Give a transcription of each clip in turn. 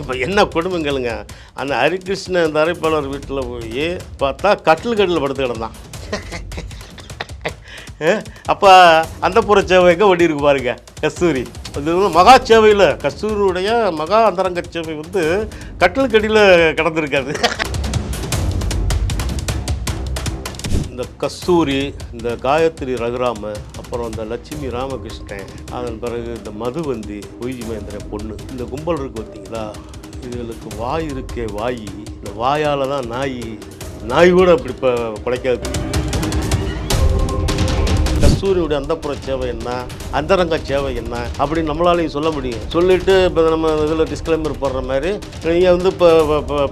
இப்போ என்ன கொடுமைங்களுங்க? அந்த ஹரிகிருஷ்ணன் தரைப்பாளர் வீட்டில் போய் பார்த்தா கட்டில் கட்டில் படுத்து கிடந்தான். அப்போ அந்த புற சேவைக்கு வண்டி இருக்கு பாருங்க கஸ்தூரி. அது வந்து மகா சேவையில் கஸ்தூரியுடைய மகா அந்தரங்க சேவை வந்து கட்டில் கடியில் கிடந்திருக்காது. இந்த கஸ்தூரி இந்த காயத்ரி ரகுராம அப்புறம் இந்த லட்சுமி ராமகிருஷ்ணன் அதன் பிறகு இந்த மதுவந்தி பொய்ஜி மகேந்திரன் பொண்ணு. இந்த கும்பல் இருக்கு பார்த்தீங்களா இதுகளுக்கு வாய் இருக்கே வாய். இந்த வாயால் தான் நாய் நாய் கூட அப்படி இப்போ குலைக்காது கஸ்தூரியுடைய அந்தப்புற சேவை என்ன? அந்தரங்க சேவை என்ன? அப்படின்னு நம்மளாலையும் சொல்ல முடியும். சொல்லிட்டு இப்போ நம்ம இதில் டிஸ்கிளைமர் போடுற மாதிரி நீங்கள் வந்து இப்போ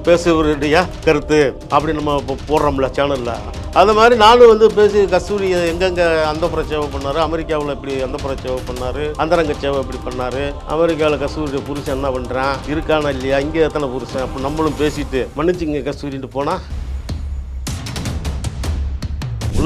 பேசுவருடைய கருத்து அப்படி நம்ம இப்போ போடுறோம்ல சேனலில் அது மாதிரி நானும் வந்து பேசி கஸ்தூரி எங்கெங்கே அந்தப்புற சேவை பண்ணார் அமெரிக்காவில் இப்படி அந்தப்புற சேவை பண்ணார் அந்தரங்க சேவை இப்படி பண்ணார் அமெரிக்காவில் கஸ்தூரிய புருஷன் என்ன பண்ணுறான் இருக்கானா இல்லையா இங்கே எத்தனை புருஷன் அப்போ நம்மளும் பேசிட்டு மன்னிச்சுங்க கஸ்தூரின்ட்டு போனால்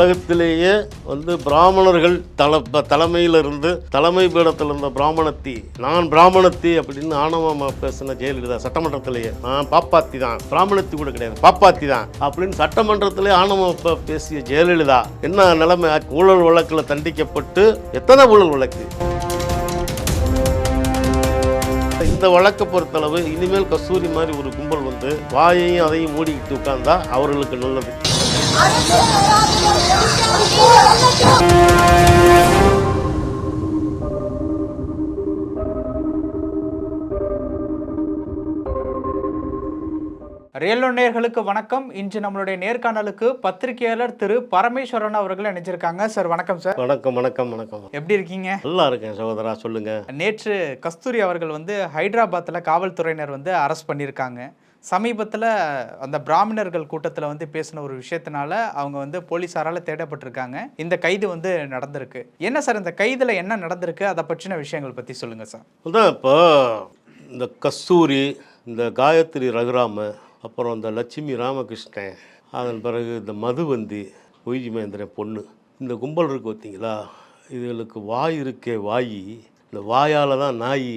உலகத்திலேயே வந்து பிராமணர்கள் தல தலைமையிலிருந்து தலைமை பீடத்தில் இருந்த பிராமணத்தி நான் பிராமணத்தி அப்படின்னு ஆணவமாக பேசின ஜெயலலிதா சட்டமன்றத்திலேயே நான் பாப்பாத்தி தான் பிராமணத்தி கூட கிடையாது பாப்பாத்தி தான் அப்படின்னு சட்டமன்றத்திலே ஆணவமா பேசிய ஜெயலலிதா என்ன நிலைமை ஊழல் வழக்கில் தண்டிக்கப்பட்டு எத்தனை ஊழல் வழக்கு? இந்த வழக்கை பொறுத்தளவு இனிமேல் கஸ்தூரி மாதிரி ஒரு கும்பல் வந்து வாயையும் அதையும் மூடிக்கிட்டு உட்கார்ந்தா அவர்களுக்கு நல்லது. ரியல் நேயர்களுக்கு வணக்கம். இன்று நம்மளுடைய நேர்காணலுக்கு பத்திரிகையாளர் திரு பரமேஸ்வரன் அவர்கள் இணைஞ்சிருக்காங்க. சார் வணக்கம் சார். வணக்கம் வணக்கம் வணக்கம். எப்படி இருக்கீங்க? நல்லா இருக்கேன் சகோதரா சொல்லுங்க. நேற்று கஸ்தூரி அவர்கள் வந்து ஹைதராபாத்தில் காவல்துறையினர் வந்து அரெஸ்ட் பண்ணியிருக்காங்க. சமீபத்தில் அந்த பிராமணர்கள் கூட்டத்தில் வந்து பேசின ஒரு விஷயத்தினால அவங்க வந்து போலீஸாரால் தேடப்பட்டிருக்காங்க. இந்த கைது வந்து நடந்திருக்கு. என்ன சார் இந்த கைதில் என்ன நடந்திருக்கு? அதை பற்றின விஷயங்கள் பற்றி சொல்லுங்கள் சார். அதான் இப்போ இந்த கஸ்தூரி இந்த காயத்ரி ரகுராம அப்புறம் இந்த லட்சுமி ராமகிருஷ்ணன் அதன் பிறகு இந்த மதுவந்தி ஒய்ஜி மகேந்திரன் பொண்ணு. இந்த கும்பல் இருக்கு பார்த்தீங்களா இதுகளுக்கு வாய் இருக்கே வாய் இந்த வாயால் தான் நாய்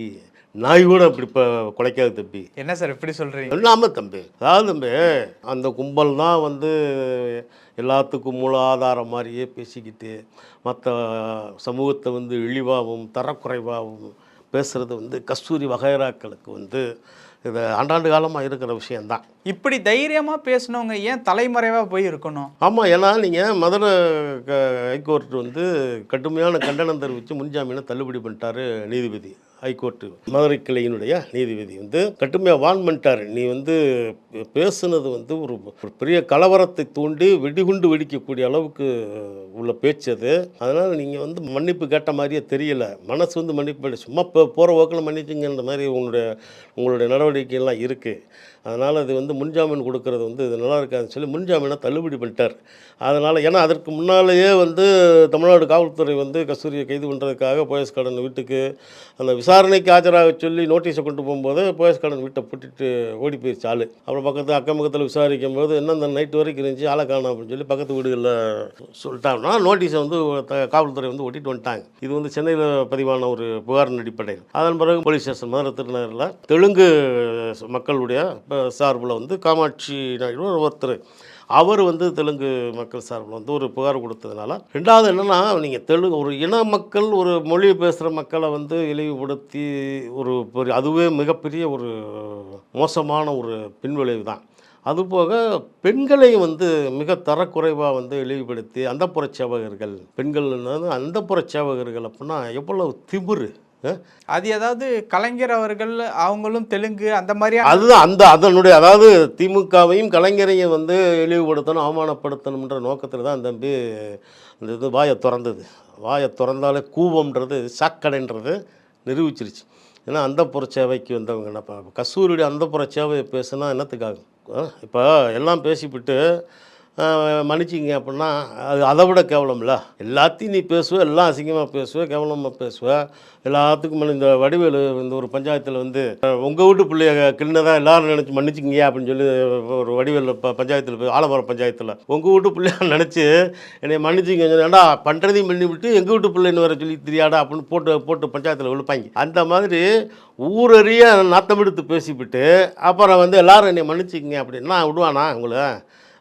நாய் கூட அப்படி இப்போ குலைக்காது தம்பி. என்ன சார் இப்படி சொல்கிறீங்க இல்லாமல் தம்பி. அதாவது தம்பி அந்த கும்பல் தான் வந்து எல்லாத்துக்கும் மூல ஆதாரம் மாதிரியே பேசிக்கிட்டு மற்ற சமூகத்தை வந்து இழிவாகவும் தரக்குறைவாகவும் பேசுகிறது வந்து கஸ்தூரி வகைராக்களுக்கு வந்து இது ஆண்டாண்டு காலமாக இருக்கிற விஷயந்தான் இப்படி தைரியமாக பேசினவங்க ஏன் தலைமறைவாக போய் இருக்கணும்? ஆமாம் ஏன்னா நீங்கள் மதுரை க ஹைகோர்ட் வந்து கடுமையான கண்டனம் தெரிவித்து முன்ஜாமீனை தள்ளுபடி பண்ணிட்டாரு நீதிபதி. ஹைகோர்ட்டு மதுரை கிளையினுடைய நீதிபதி வந்து கடுமையாக வான் பண்ணிட்டாரு. நீ வந்து பேசுனது வந்து ஒரு பெரிய கலவரத்தை தூண்டி வெடிகுண்டு வெடிக்கக்கூடிய அளவுக்கு உள்ள பேச்சு அது. அதனால் நீங்கள் வந்து மன்னிப்பு கேட்ட மாதிரியே தெரியல. மனசு வந்து மன்னிப்பு சும்மா இப்போ போகிற போக்கில் மன்னிச்சிங்கன்ற மாதிரி உங்களுடைய உங்களுடைய நடவடிக்கையெல்லாம் இருக்குது அதனால் அது வந்து முன்ஜாமீன் கொடுக்கறது வந்து இது நல்லா இருக்காதுன்னு சொல்லி முன்ஜாமீனை தள்ளுபடி பண்ணிட்டார். அதனால் ஏன்னா அதற்கு முன்னாலேயே வந்து தமிழ்நாடு காவல்துறை வந்து கஸ்தூரியை கைது பண்ணுறதுக்காக போயஸ் கடன் வீட்டுக்கு அந்த விசாரணைக்கு ஆஜராக சொல்லி நோட்டீஸை கொண்டு போகும்போது போயஸ் கடன் வீட்டை போட்டுட்டு ஓடி போயிடுச்சு ஆள். அப்புறம் பக்கத்து அக்கம் பக்கத்தில் விசாரிக்கும் போது என்ன அந்த நைட்டு வரைக்கும் இருந்துச்சு ஆளை காணும் அப்படின்னு சொல்லி பக்கத்து வீடுகளில் சொல்லிட்டாங்கன்னா நோட்டீஸை வந்து த- காவல்துறை வந்து ஒட்டிட்டு வந்துட்டாங்க. இது வந்து சென்னையில் பதிவான ஒரு புகாரின் அடிப்படையில். அதன் பிறகு போலீஸ் ஸ்டேஷன் மதுரை திருநகரில் தெலுங்கு மக்களுடைய சார்பில் வந்து காமாட்சி நாயுடு ஒருத்தர். அவர் வந்து தெலுங்கு மக்கள் சார்பில் வந்து ஒரு புகார் கொடுத்ததுனால ரெண்டாவது என்னென்னா நீங்கள் தெலுங்கு ஒரு இன மக்கள் ஒரு மொழி பேசுகிற மக்களை வந்து இழிவுபடுத்தி ஒரு பெரிய அதுவே மிகப்பெரிய ஒரு மோசமான ஒரு பின்விளைவு தான். அதுபோக பெண்களையும் வந்து மிக தரக்குறைவாக வந்து இழிவுபடுத்தி அந்த சேவகர்கள் பெண்கள் அந்த சேவகர்கள் அப்படின்னா எவ்வளவு திமிரு. அது ஏதாவது கலைஞர் அவர்கள் அவங்களும் தெலுங்கு அந்த மாதிரியான அதுதான் அந்த அதனுடைய அதாவது திமுகவையும் கலைஞரையும் வந்து இழிவுபடுத்தணும் அவமானப்படுத்தணுன்ற நோக்கத்தில் தான் தம்பி அந்த இது வாயை திறந்தது. வாயை திறந்தாலே கூவம்ன்றது சாக்கடைன்றது நிரூபிச்சிருச்சு. ஏன்னா அந்த சேவைக்கு வந்தவங்க என்னப்பா கஸ்தூரியுடைய அந்த சேவையை பேசுனா என்னத்துக்காகும்? இப்போ எல்லாம் பேசிவிட்டு மன்னிச்சிங்க அப்படின்னா அது அதை விட கேவலம்ல? எல்லாத்தையும் நீ பேசுவ எல்லாம் அசிங்கமாக பேசுவ கேவலமாக பேசுவ. எல்லாத்துக்கும் மேலே இந்த வடிவேலு இந்த ஒரு பஞ்சாயத்தில் வந்து உங்கள் வீட்டு பிள்ளைய கிண்ணதான் எல்லாரும் நினச்சி மன்னிச்சிங்க அப்படின்னு சொல்லி ஒரு வடிவேலு ப பஞ்சாயத்தில் போய் ஆலமரம் பஞ்சாயத்தில் உங்கள் வீட்டு பிள்ளைய நினச்சி என்னை மன்னிச்சிங்க ஏன்டா பண்ணுறதையும் பண்ணி விட்டு எங்கள் வீட்டு பிள்ளைன்னு வர சொல்லி தெரியாடா? அப்படின்னு போட்டு போட்டு பஞ்சாயத்தில் விழுப்பாங்க. அந்த மாதிரி ஊரறிய நாத்தமெடுத்து பேசிவிட்டு அப்புறம் வந்து எல்லாரும் என்னை மன்னிச்சிங்க அப்படின்னா விடுவானா உங்களை?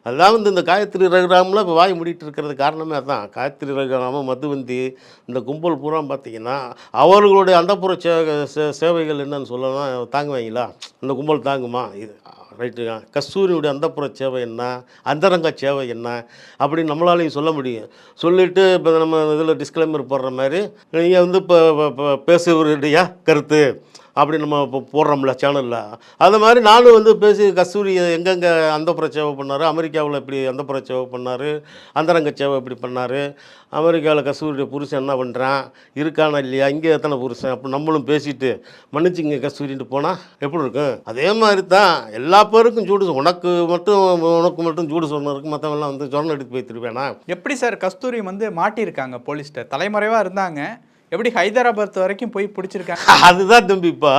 அதான் வந்து இந்த காயத்ரி ரகுராமில் இப்போ வாய் மூடிட்டு இருக்கிறது காரணமே அதுதான் காயத்ரி ரகுராம மதுவந்தி இந்த கும்பல் பூரா பார்த்தீங்கன்னா அவர்களுடைய அந்தப்புற சே சேவைகள் என்னன்னு சொல்லலாம். தாங்குவாங்களா? இந்த கும்பல் தாங்குமா? இது ரைட்டு கஸ்தூரியுடைய அந்தப்புற சேவை என்ன? அந்தரங்க சேவை என்ன? அப்படின்னு நம்மளாலையும் சொல்ல முடியும். சொல்லிவிட்டு இப்போ நம்ம இதில் டிஸ்க்ளைமர் போடுற மாதிரி நீங்கள் வந்து இப்போ பேசுவருடைய கருத்து. அப்படி நம்ம இப்போ போடுறோம்ல சேனலில் அது மாதிரி நானும் வந்து பேசி கஸ்தூரி எங்கெங்கே அந்த சேவை பண்ணார் அமெரிக்காவில் இப்படி அந்த சேவை பண்ணார் அந்தரங்க சேவை இப்படி பண்ணார். அமெரிக்காவில் கஸ்தூரியுடைய புருஷன் என்ன பண்ணுறான் இருக்கானா இல்லையா? இங்கே எத்தனை புருஷன்? அப்படி நம்மளும் பேசிட்டு மன்னிச்சிங்க கஸ்தூரின்ட்டு போனால் எப்படி இருக்கும்? அதே மாதிரி தான் எல்லா பேருக்கும் சூடு உனக்கு மட்டும் உனக்கு மட்டும் சூடு சொன்னதுக்கு மற்றவெல்லாம் வந்து சொரணம் எடுத்து போய் திருவேனா எப்படி சார் கஸ்தூரி வந்து மாட்டியிருக்காங்க போலீஸ்கிட்ட? தலைமுறைவாக இருந்தாங்க. எப்படி ஹைதராபாத் வரைக்கும் போய் பிடிச்சிருக்காங்க? அதுதான் தம்பிப்பா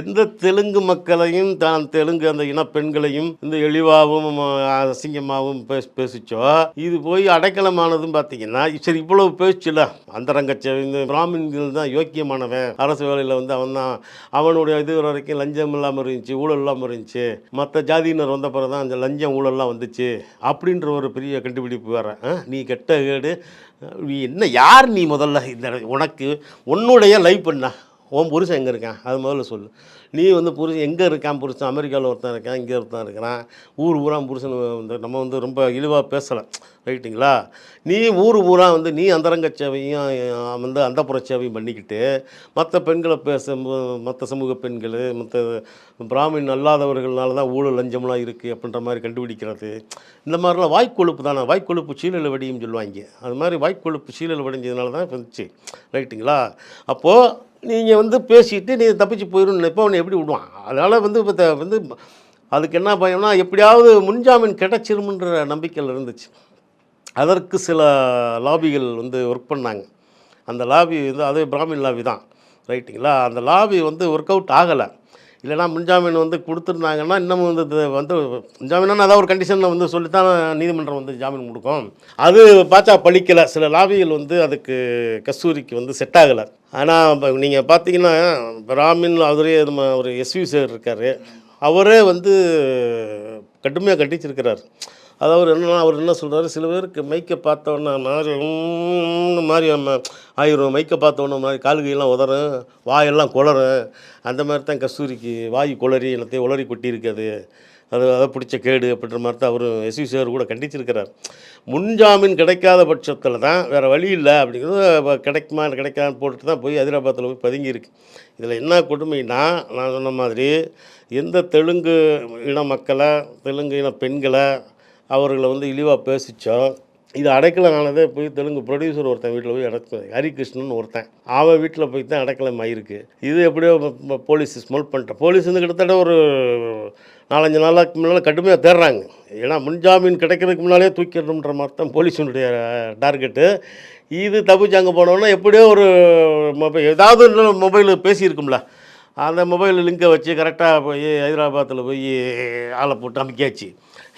எந்த தெலுங்கு மக்களையும் தான் தெலுங்கு அந்த இன பெண்களையும் இந்த எளிவாகவும் அசிங்கமாகவும் பேச பேசிச்சோ இது போய் அடைக்கலமானதும் பார்த்தீங்கன்னா சரி இவ்வளவு பேச்சுல அந்தரங்க இந்த பிராமின்கள் தான் யோக்கியமானவன். அரசு வேலையில் வந்து அவன் தான் அவனுடைய இது வரைக்கும் லஞ்சம் இல்லாமல் இருந்துச்சு ஊழல் இல்லாமல் இருந்துச்சு. மற்ற ஜாதியினர் வந்த பிறகு தான் அந்த லஞ்சம் ஊழல்லாம் வந்துச்சு. அப்படின்ற ஒரு பெரிய கண்டுபிடிப்பு வேற. நீ கெட்ட கேடு என்ன யார் நீ முதல்ல இந்த உனக்கு உன்னுடைய லைஃப் பண்ண உன் புருஷன் எங்கே இருக்கான்? அது முதல்ல சொல்லு. நீ வந்து புருஷன் எங்கே இருக்கான் புருஷன்? அமெரிக்காவில் ஒருத்தன் இருக்கான் இங்கே ஒருத்தன் இருக்கிறான். ஊர் பூரா புருஷன் வந்து நம்ம வந்து ரொம்ப இழிவாக பேசலை. ரைட்டுங்களா? நீ ஊர் பூரா வந்து நீ அந்தரங்க சேவையும் வந்து அந்த சேவையும் பண்ணிக்கிட்டு மற்ற பெண்களை பேச மற்ற சமூக பெண்கள் மற்ற பிராமின் அல்லாதவர்களால தான் ஊழல் லஞ்சம்லாம் இருக்குது அப்படின்ற மாதிரி கண்டுபிடிக்கிறது. இந்த மாதிரிலாம் வாய்க்கொழுப்பு தானே? வாய்க்கொழுப்பு சீழல் வெடியும் சொல்லுவாங்க. அது மாதிரி வாய்க்கொழுப்பு சீழல் வெடிஞ்சதுனால தான் வந்துச்சு. ரைட்டுங்களா? அப்போது நீங்கள் வந்து பேசிட்டு நீ தப்பிச்சு போயிடும் நினைப்ப அவனை எப்படி விடுவான்? அதனால் வந்து இப்போ வந்து அதுக்கு என்ன பயம்னா எப்படியாவது முன்ஜாமீன் கிடச்சிருமுன்ற நம்பிக்கையில் இருந்துச்சு. அதற்கு சில லாபிகள் வந்து ஒர்க் பண்ணாங்க. அந்த லாபி வந்து அதே பிராமின் லாபி தான் ரைட்டுங்களா? அந்த லாபி வந்து ஒர்க் அவுட் ஆகலை. இல்லைனா முன்ஜாமீன் வந்து கொடுத்துருந்தாங்கன்னா இன்னமும் வந்து இது வந்து முன்ஜாமீனான ஏதாவது ஒரு கண்டிஷனில் வந்து சொல்லித்தான் நீதிமன்றம் வந்து ஜாமீன் கொடுக்கும். அது பார்த்தா பழிக்கலை. சில லாபிகள் வந்து அதுக்கு கஸ்தூரிக்கு வந்து செட் ஆகலை. ஆனால் இப்போ நீங்கள் பார்த்தீங்கன்னா பிராமின் அவரே நம்ம ஒரு எஸ்வி சார் இருக்கார். அவரே வந்து கடுமையாக கண்டிச்சிருக்கிறார் அதாவது என்ன அவர் என்ன சொல்கிறாரு சில பேருக்கு மைக்கை பார்த்தோன்னா மாதிரி மாதிரி நம்ம ஆயிரம். மைக்கை பார்த்தோன்னே மாதிரி கால்கையெல்லாம் உதறும் வாயெல்லாம் குளறும் அந்த மாதிரி தான் கஸ்தூரிக்கு வாய் குளறி எல்லாத்தையும் உளறி கொட்டி இருக்குது அது அதை பிடிச்ச கேடு அப்படின்ற மாதிரி தான் அவர் எஸ்வி சார் கூட கண்டிச்சிருக்கிறார். முன்ஜாமீன் கிடைக்காத பட்சத்தில் தான் வேறு வழி இல்லை அப்படிங்கிறது கிடைக்குமா கிடைக்கான்னு போட்டுட்டு தான் போய் ஹைதராபாத்தில் போய் பதுங்கியிருக்கு. இதில் என்ன கொடுமைன்னா நான் சொன்ன மாதிரி எந்த தெலுங்கு இன மக்களை தெலுங்கு இன பெண்களை அவர்களை வந்து இழிவாக பேசித்தோம் இது அடைக்கலம் போய் தெலுங்கு ப்ரொடியூசர் ஒருத்தன் வீட்டில் போய் அடைக்க ஹரிகிருஷ்ணன் ஒருத்தன். அவன் வீட்டில் போய் தான் அடைக்கலம் ஆயிருக்கு. இது எப்படியோ போலீஸ் ஸ்மெல் பண்ணிட்டேன் போலீஸ் வந்து கிட்டத்தட்ட ஒரு நாலஞ்சு நாளுக்கு முன்னால் கடுமையாக தேடுறாங்க ஏன்னா முன்ஜாமீன் கிடைக்கிறதுக்கு முன்னாலே தூக்கிடணுன்ற மாதிரி தான் போலீஸினுடைய டார்கெட்டு. இது தப்பிச்சு அங்கே போனோன்னா எப்படியோ ஒரு மொபைல் ஏதாவது மொபைல் பேசியிருக்கும்ல. அந்த மொபைல் லிங்கை வச்சு கரெக்டாக போய் ஹைதராபாத்தில் போய் ஆளை போட்டு அமைக்காச்சு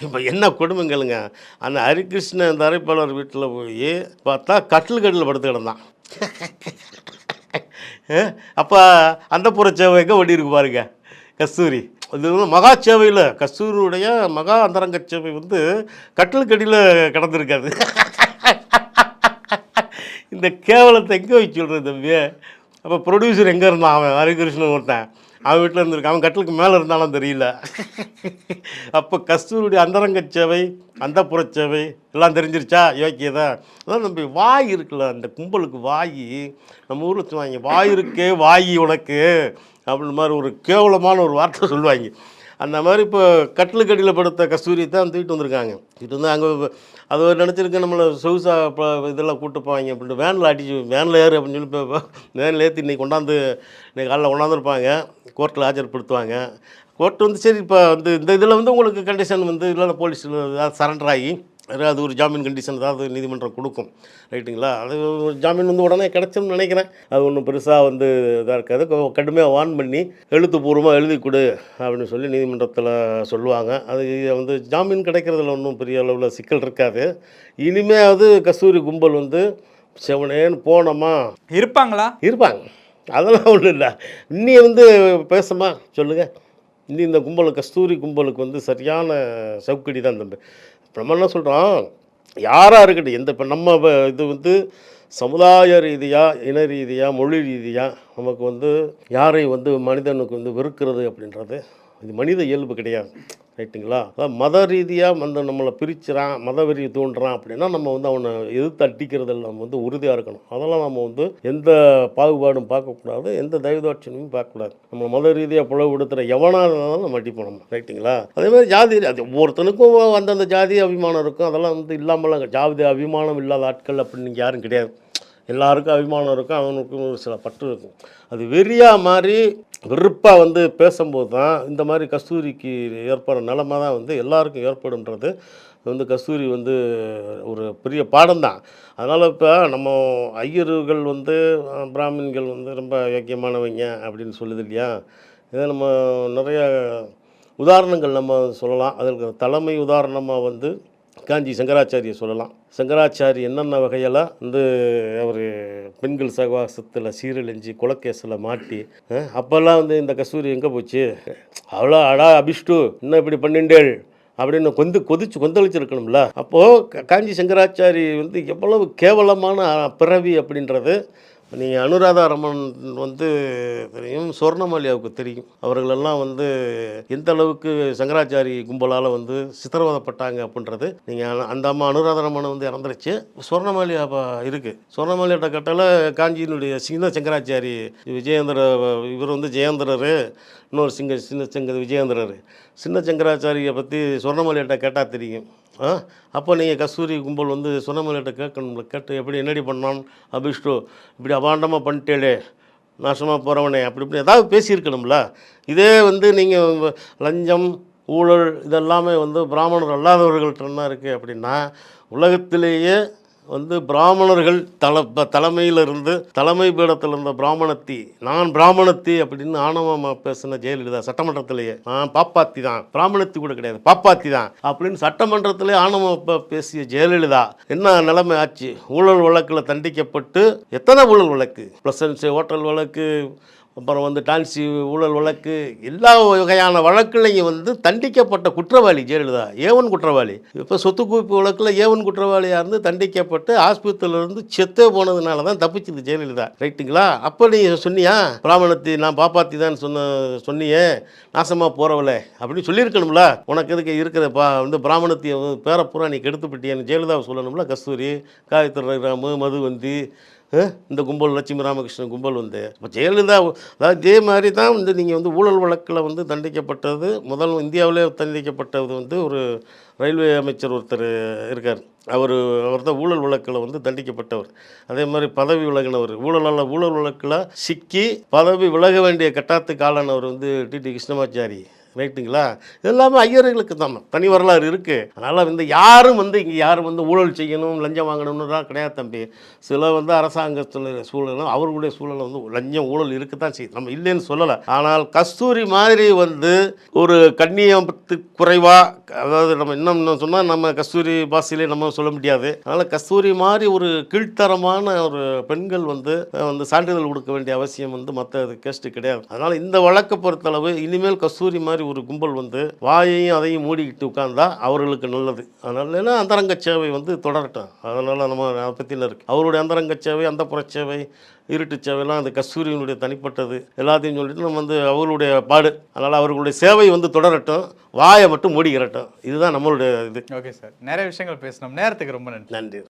இப்போ என்ன கொடுமைங்களுங்க? அந்த ஹரிகிருஷ்ணன் தரைப்பாளர் வீட்டில் போய் பார்த்தா கட்டில் கட்டில் படுத்து கிடந்தான். அப்போ அந்த புறச்சேவை வண்டி இருக்கு பாருங்க. கஸ்தூரி. இது வந்து மகா சேவையில் கஸ்தூரியுடைய மகா அந்தரங்க சேவை வந்து கட்டில் கடியில் கிடந்திருக்காது. இந்த கேவலத்தை எங்கே வச்சு சொல்கிறது தம்பி? அப்போ ப்ரொடியூசர் எங்கே இருந்தான் அவன்? ஹரிகிருஷ்ணன் ஒருத்தன். அவன் வீட்டில் இருந்திருக்கான் அவன் கட்டிலுக்கு மேலே இருந்தாலும் தெரியல. அப்போ கஸ்தூருடைய அந்தரங்க சேவை அந்த சேவை எல்லாம் தெரிஞ்சிருச்சா? யோக்கியதா அதான் நம்ம வாய் இருக்குல்ல அந்த கும்பலுக்கு வாய் நம்ம ஊரில் சொல்லுவாங்க வாய் இருக்கே வாய் உனக்கு அப்படின்னு மாதிரி ஒரு கேவலமான ஒரு வார்த்தை சொல்லுவாங்க. அந்த மாதிரி இப்போ கட்டிலுக்கடியில் படுத்த கஸ்தூரி தான் தூக்கிட்டு வந்திருக்காங்க. தூக்கிட்டு வந்து அங்கே அது ஒரு நினச்சிருக்கு நம்மளை சொகுசா இப்போ இதெல்லாம் கூட்டு போவாங்க அப்படின்ட்டு. வேனில் அடிச்சு வேனில் ஏறு அப்படின்னு சொல்லி இப்போ வேனில் ஏற்றி இன்றைக்கி கொண்டாந்து இன்றைக்கி காலைல கொண்டாந்துருப்பாங்க. கோர்ட்டில் ஆஜர்படுத்துவாங்க. கோர்ட் வந்து சரி இப்போ வந்து இந்த இதில் வந்து உங்களுக்கு கண்டிஷன் வந்து இல்லை போலீஸில் சரண்டர் ஆகி அது ஒரு ஜாமீன் கண்டிஷன் ஏதாவது நீதிமன்றம் கொடுக்கும் ரைட்டுங்களா? அது ஜாமீன் வந்து உடனே கிடச்சுன்னு நினைக்கிறேன். அது ஒன்றும் பெருசாக வந்து இதாக இருக்காது. கடுமையாக வான் பண்ணி எழுத்துப்பூர்வமாக எழுதி கொடு அப்படின்னு சொல்லி நீதிமன்றத்தில் சொல்லுவாங்க. அது வந்து ஜாமீன் கிடைக்கிறதுல ஒன்றும் பெரிய அளவில் சிக்கல் இருக்காது. இனிமேல் கஸ்தூரி கும்பல் வந்து செவனேன்னு போனோமா? இருப்பாங்களா? இருப்பாங்க. அதெல்லாம் ஒன்றும் இல்லை. இன்னி வந்து பேசமா? சொல்லுங்கள் இன்னி இந்த கும்பலுக்கு கஸ்தூரி கும்பலுக்கு வந்து சரியான சவுக்கடி தான் தம்பி. நம்ம என்ன சொல்கிறோம் யாராக இருக்கட்டும் எந்த இப்போ நம்ம இது வந்து சமுதாய ரீதியாக இன ரீதியாக மொழி ரீதியாக நமக்கு வந்து யாரை வந்து மனிதனுக்கு வந்து வெறுக்கிறது அப்படின்றது இது மனித இயல்பு கிடையாது. ரைட்டுங்களா? அதாவது மத ரீதியாக வந்து நம்மளை பிரிச்சுறான் மத வெறி தூண்டுறான் அப்படின்னா நம்ம வந்து அவனை எதிர்த்து அட்டிக்கிறதில் நம்ம வந்து உறுதியாக இருக்கணும். அதெல்லாம் நம்ம வந்து எந்த பாகுபாடும் பார்க்கக்கூடாது எந்த தெய்வதாட்சியமும் பார்க்கக்கூடாது. நம்ம மத ரீதியாக புலவுடுத்துகிற எவனாக இருந்தாலும் நம்ம அட்டி நம்ம ரைட்டுங்களா? அதே மாதிரி ஜாதி அது ஒவ்வொருத்தனுக்கும் அந்தந்த ஜாதி அபிமானம் இருக்கும். அதெல்லாம் வந்து இல்லாமலாம் ஜாதி அபிமானம் இல்லாத ஆட்கள் அப்படின்னு யாரும் கிடையாது. எல்லாருக்கும் அபிமானம் இருக்கும் அவனுக்கும் ஒரு சில பற்று இருக்கும். அது வெறியா மாதிரி வெறுப்பாக வந்து பேசும்போது தான் இந்த மாதிரி கஸ்தூரிக்கு ஏற்படுற நிலமை தான் வந்து எல்லாருக்கும் ஏற்படும்ன்றது வந்து கஸ்தூரி வந்து ஒரு பெரிய பாடம்தான் அதனால் இப்போ நம்ம ஐயர்கள் வந்து பிராமின்கள் வந்து ரொம்ப யோக்கியமானவங்க அப்படின்னு சொல்லுது இல்லையா? இதை நம்ம நிறைய உதாரணங்கள் நம்ம சொல்லலாம். அதற்கு தலைமை உதாரணமாக வந்து காஞ்சி சங்கராச்சாரியை சொல்லலாம். சங்கராச்சாரி என்னென்ன வகையெல்லாம் வந்து அவர் பெண்கள் சகவாசத்தில் சீரழிஞ்சு கொலக்கேஸில் மாட்டி அப்போல்லாம் வந்து இந்த கஸ்தூரி எங்கே போச்சு? அவ்வளோ அடா அபிஷ்டு இன்னும் இப்படி பண்ணிண்டேள்? அப்படின்னு கொந்து கொதிச்சு கொந்தளிச்சிருக்கணும்ல. அப்போது காஞ்சி சங்கராச்சாரி வந்து எவ்வளவு கேவலமான பிறவி அப்படின்றது நீங்கள் அனுராதா ரமன் வந்து தெரியும் சொர்ணமாலியாவுக்கு தெரியும். அவர்களெல்லாம் வந்து எந்த அளவுக்கு சங்கராச்சாரி கும்பலால் வந்து சித்திரவதப்பட்டாங்க அப்படின்றது நீங்கள் அந்த அம்மா அனுராதா ரமன் வந்து இறந்துருச்சு. சொர்ணமாலியா இருக்குது சொர்ணமாலியாட்ட கட்டால காஞ்சியினுடைய சின்ன சங்கராச்சாரி விஜயேந்திர இவர் வந்து ஜெயேந்திரர் இன்னொரு சிங்க சின்ன சங்க விஜயேந்திரர். சின்ன சங்கராச்சாரியை பற்றி சொர்ணமாலியாட்ட கேட்டால் தெரியும். ஆ? அப்போ நீங்கள் கஸ்தூரி கும்பல் வந்து சொர்ணமலையிட்ட கேட்கணும்ல கேட்டு எப்படி என்னடி பண்ணான் அபிஷ்டு? இப்படி அபாண்டமாக பண்ணிட்டேளே நாசமாக போகிறவனே அப்படி இப்படி ஏதாவது பேசியிருக்கணும்ல. இதே வந்து நீங்கள் லஞ்சம் ஊழல் இதெல்லாமே வந்து பிராமணர் அல்லாதவர்கள்ட்ட இருக்குது அப்படின்னா உலகத்திலேயே வந்து பிராமணர்கள் தல ப- இருந்து தலைமை பீடத்தில் இருந்த பிராமணத்தி நான் பிராமணத்தி அப்படின்னு ஆணவமாக பேசின ஜெயலலிதா சட்டமன்றத்திலேயே நான் பாப்பாத்தி தான் பிராமணத்தி கூட கிடையாது பாப்பாத்தி தான் அப்படின்னு சட்டமன்றத்திலே ஆணவ பேசிய ஜெயலலிதா என்ன நிலைமை ஆச்சு? ஊழல் வழக்கில் தண்டிக்கப்பட்டு எத்தனை ஊழல் வழக்கு? ப்ளஸ் ஹோட்டல் வழக்கு அப்புறம் வந்து டான்சி ஊழல் வழக்கு எல்லா வகையான வழக்குலையும் வந்து தண்டிக்கப்பட்ட குற்றவாளி ஜெயலலிதா ஏவன் குற்றவாளி. இப்போ சொத்து குவிப்பு வழக்கில் ஏவன் குற்றவாளியாக இருந்து தண்டிக்கப்பட்டு ஆஸ்பத்திரியிலிருந்து செத்தே போனதுனால தான் தப்பிச்சுது ஜெயலலிதா. ரைட்டுங்களா? அப்போ நீ சொன்னியா? பிராமணத்தை நான் பாப்பாத்தி தான் சொன்ன சொன்னியே. நாசமாக போகிறவளே அப்படின்னு சொல்லியிருக்கணும்ல. உனக்கு எதுக்கு இருக்கிற பா வந்து பிராமணத்தை பேரப்புறா நீ கெடுத்துப்பிட்டியன்னு ஜெயலலிதாவை சொல்லணும்ல கஸ்தூரி காயத்ரி ராமு மதுவந்தி இந்த கும்பல் லட்சுமி ராமகிருஷ்ணன் கும்பல் வந்து இப்போ ஜெயலலிதா அதாவது இதே மாதிரி தான் வந்து நீங்கள் வந்து ஊழல் வழக்கில் வந்து தண்டிக்கப்பட்டது முதல் இந்தியாவிலே தண்டிக்கப்பட்டது வந்து ஒரு ரயில்வே அமைச்சர் ஒருத்தர் இருக்கார். அவர் அவர் தான் ஊழல் வழக்கில் வந்து தண்டிக்கப்பட்டவர். அதே மாதிரி பதவி விலகினவர். ஊழலால் ஊழல் வழக்கில் சிக்கி பதவி விலக வேண்டிய கட்டாத்துக்கு ஆளானவர் வந்து டிடி கிருஷ்ணமாச்சாரி. ரைட்டுங்களா இதெல்லாமே ஐயர்களுக்கு தான். தனி வரலாறு இருக்குது அதனால் வந்து யாரும் வந்து இங்கே யாரும் வந்து ஊழல் செய்யணும் லஞ்சம் வாங்கணும்னுலாம் கிடையாது தம்பி. சில வந்து அரசாங்கத்தில் சூழலும் அவர்களுடைய சூழலை வந்து லஞ்சம் ஊழல் இருக்க தான் செய்யுது. நம்ம இல்லைன்னு சொல்லலை. ஆனால் கஸ்தூரி மாதிரி வந்து ஒரு கண்ணியத்து குறைவாக அதாவது நம்ம இன்னும் இன்னும் சொன்னால் நம்ம கஸ்தூரி பாஷையிலே நம்ம சொல்ல முடியாது. அதனால் கஸ்தூரி மாதிரி ஒரு கீழ்த்தரமான ஒரு பெண்கள் வந்து வந்து சான்றிதழ் கொடுக்க வேண்டிய அவசியம் வந்து மற்ற கேஸ்ட்டு கிடையாது. அதனால் இந்த வழக்கை பொறுத்தளவு இனிமேல் கஸ்தூரி மாதிரி ஒரு கும்பல் வந்து வாயையும் அதையும் மூடிக்கிட்டு உட்கார்ந்தா அவர்களுக்கு நல்லது. அதனால அந்தரங்க சேவை வந்து தொடரட்டும். அதனால் நம்ம அதை பற்றின இருக்குது அவருடைய அந்தரங்க சேவை அந்த புறச்சேவை இருட்டு சேவைலாம் அந்த கஸ்தூரியினுடைய தனிப்பட்டது. எல்லாத்தையும் சொல்லிட்டு நம்ம வந்து அவர்களுடைய பாடு. அதனால் அவர்களுடைய சேவை வந்து தொடரட்டும். வாயை மட்டும் மூடிக்கிறட்டும். இதுதான் நம்மளுடைய இது. Okay sir. நிறைய விஷயங்கள் பேசணும். நேரத்துக்கு ரொம்ப நன்றி. நன்றி.